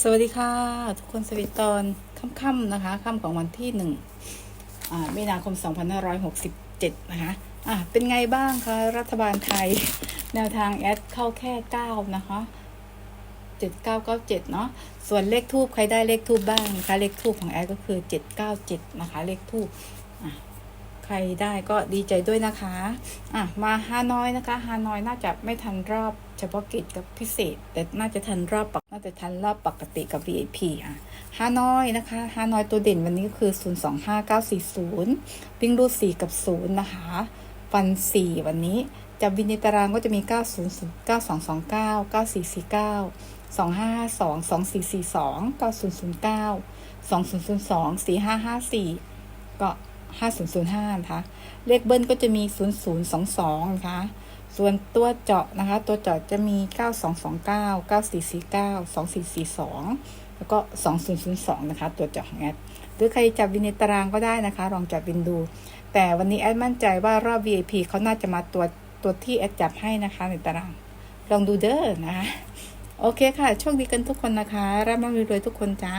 สวัสดีค่ะ ทุกคนสวัสดีตอนค่ำๆนะคะค่ำของวันที่หนึ่งอ่ามีนาคม 2567 นะคะอะเป็นไงบ้างคะรัฐบาลไทย แนวทางแอดเข้าแค่ 9 นะคะ 7997 เนาะส่วนเลขทูบใครได้เลขทูบบ้างนะคะ เลขทูบของแอดก็คือ 797 นะคะ เลขทูบอะ รได้ก็ดีใจด้วยนะคะอะมาฮานอยนะคะฮานอยน่าจะไม่ทันรอบเฉพาะกิจกับพิเศษ แต่น่าจะทันรอบปกน่าจะทันรอบปกติกับ VIP อะฮานอยนะคะฮานอยตัวเด่นวันนี้ก็คือ 025940วิ่งรูด4กับ 0 นะคะฟัน 4 วันนี้จับวินในตารางก็จะมี 900 9229 9449 2552 2442 9009 2002 4554 ก็ 5005นะคะเลขเบิ้ลก็จะมี 0022นะคะส่วนตัวเจาะนะคะ ตัวเจาะจะมี 9229 9449 2442 แล้วก็ 2002 นะคะ ตัวเจาะของแอดหรือใครจับวินในตารางก็ได้นะคะ ลองจับวินดู แต่วันนี้แอดมั่นใจว่ารอบ VIP เขาน่าจะมาตัวตัวที่แอดจับให้นะคะในตาราง ลองดูเด้อนะคะ โอเคค่ะ โชคดีกันทุกคนนะคะ ร่ำรวยรวยทุกคนจ้า